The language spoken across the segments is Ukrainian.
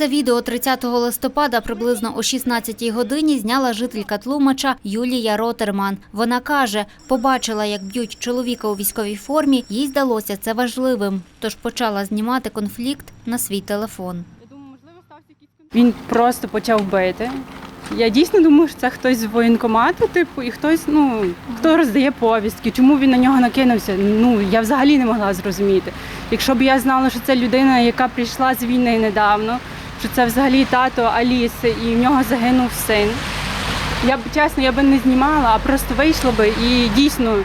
Це відео 30 листопада приблизно о 16 годині зняла жителька Тлумача Юлія Ротерман. Вона каже, побачила, як б'ють чоловіка у військовій формі, їй здалося це важливим, тож почала знімати конфлікт на свій телефон. Він просто почав бити. Я дійсно думаю, що це хтось з воєнкомату, типу, і хтось, ну хто роздає повістки. Чому він на нього накинувся? Ну я взагалі не могла зрозуміти. Якщо б я знала, що це людина, яка прийшла з війни недавно, що це взагалі тато Аліси, і в нього загинув син. Я б чесно, я би не знімала, а просто вийшла би і дійсно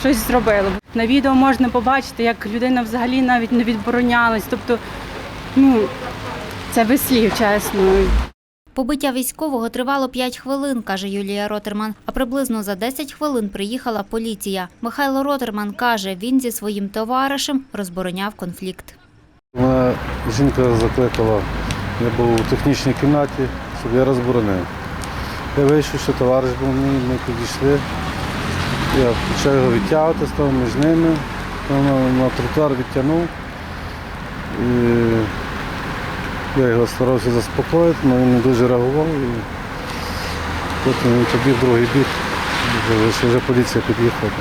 щось зробила. На відео можна побачити, як людина взагалі навіть не відборонялась. Тобто, ну це без слів, чесно. Побиття військового тривало 5 хвилин, каже Юлія Ротерман. А приблизно за 10 хвилин приїхала поліція. Михайло Ротерман каже, він зі своїм товаришем розбороняв конфлікт. Жінка закликала, я був у технічній кімнаті, щоб я розборонив. Я вийшов, що товариш був мій, ми підійшли. Я почав його відтягувати, став між ними, на, тротуар відтягнув. І я його старався заспокоїти, але він не дуже реагував. І потім він побіг другий бік, вже поліція під'їхала.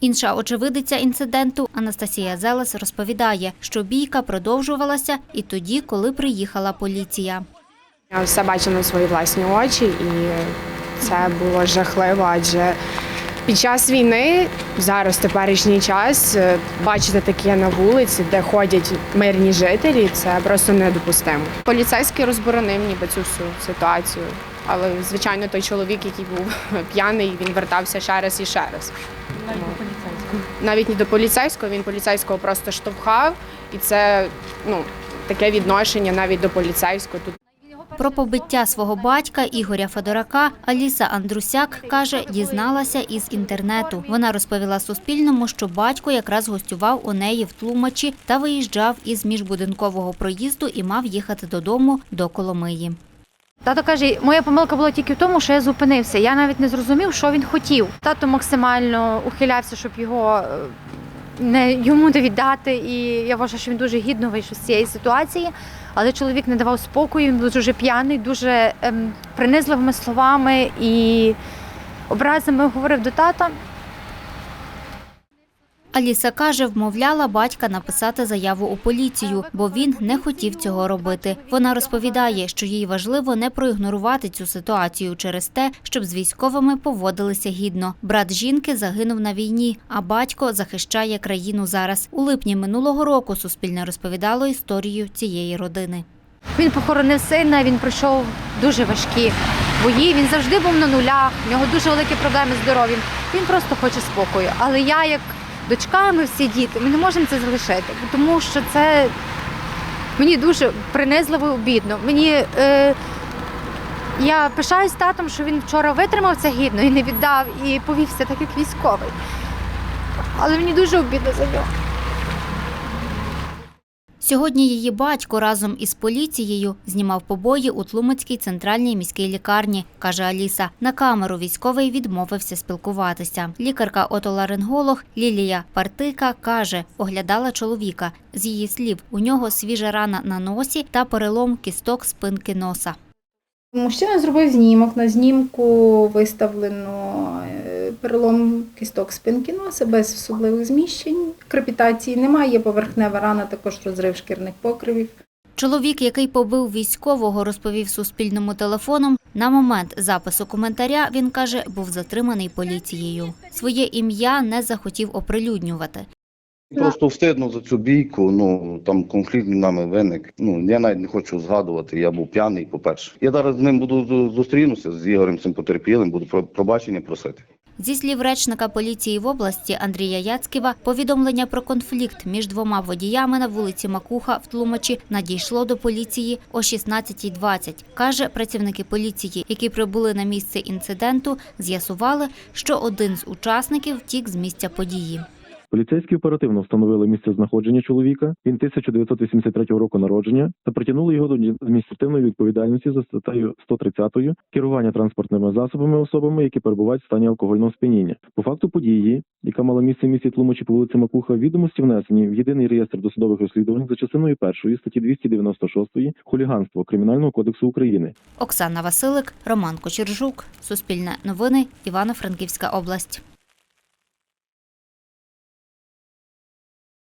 Інша очевидиця інциденту Анастасія Зелес розповідає, що бійка продовжувалася і тоді, коли приїхала поліція. Я все бачила на свої власні очі, і це було жахливо, адже під час війни, зараз теперішній час, е, бачити таке на вулиці, де ходять мирні жителі, це просто недопустимо. Поліцейський розборонив ніби цю всю ситуацію. Але, звичайно, той чоловік, який був п'яний, він вертався ще раз і ще раз. Навіть не до поліцейського, він поліцейського просто штовхав, і це ну, таке відношення навіть до поліцейського. Тут Про побиття свого батька Ігоря Федорака Аліса Андрусяк каже, дізналася із інтернету. Вона розповіла Суспільному, що батько якраз гостював у неї в Тлумачі та виїжджав із міжбудинкового проїзду і мав їхати додому до Коломиї. Тато каже, моя помилка була тільки в тому, що я зупинився. Я навіть не зрозумів, що він хотів. Тато максимально ухилявся, щоб його е, не йому не віддати. І я вважаю, що він дуже гідно вийшов з цієї ситуації. Але чоловік не давав спокою, він був дуже п'яний, дуже ем, принизливими словами і образами говорив до тата. Аліса каже, вмовляла батька написати заяву у поліцію, бо він не хотів цього робити. Вона розповідає, що їй важливо не проігнорувати цю ситуацію через те, щоб з військовими поводилися гідно. Брат жінки загинув на війні, а батько захищає країну зараз. У липні минулого року Суспільне розповідало історію цієї родини. Він похоронив сина, він пройшов дуже важкі бої. Він завжди був на нулях, в нього дуже великі проблеми з здоров'ям. Він просто хоче спокою. Але я, як дочка, ми всі діти, ми не можемо це залишити, тому що це мені дуже принизливо обідно. Мені е, я пишаюсь татом, що він вчора витримав це гідно і не віддав, і повівся так, як військовий. Але мені дуже обідно за нього. Сьогодні її батько разом із поліцією знімав побої у Тлумацькій центральній міській лікарні, каже Аліса. На камеру військовий відмовився спілкуватися. Лікарка-отоларинголог Лілія Партика каже, оглядала чоловіка. З її слів, у нього свіжа рана на носі та перелом кісток спинки носа. Мужчина зробив знімок. На знімку виставлено е, перелом кісток спинки носа без особливих зміщень. Крепітації немає, є поверхнева рана, також розрив шкірних покривів. Чоловік, який побив військового, розповів Суспільному телефоном. На момент запису коментаря він каже, був затриманий поліцією. Своє ім'я не захотів оприлюднювати. Просто встидно за цю бійку. Ну там конфлікт між нами виник. Ну я навіть не хочу згадувати. Я був п'яний. По перше, я зараз з ним буду зу- зустрінуся з Ігорем цим потерпілим. Буду про пробачення просити. Зі слів речника поліції в області Андрія Яцьківа, повідомлення про конфлікт між двома водіями на вулиці Макуха в Тлумачі надійшло до поліції о 16.20. Каже, працівники поліції, які прибули на місце інциденту, з'ясували, що один з учасників втік з місця події. Поліцейські оперативно встановили місце знаходження чоловіка. Він 1983 року народження та притягнули його до адміністративної відповідальності за статтею 130 керування транспортними засобами особами, які перебувають в стані алкогольного сп'яніння. По факту події, яка мала місце в місті Тлумачі по вулиці Макуха, відомості внесені в єдиний реєстр досудових розслідувань за частиною першої статті 296 хуліганство Кримінального кодексу України. Оксана Василик, Роман Кочержук, Суспільне новини, Івано-Франківська область.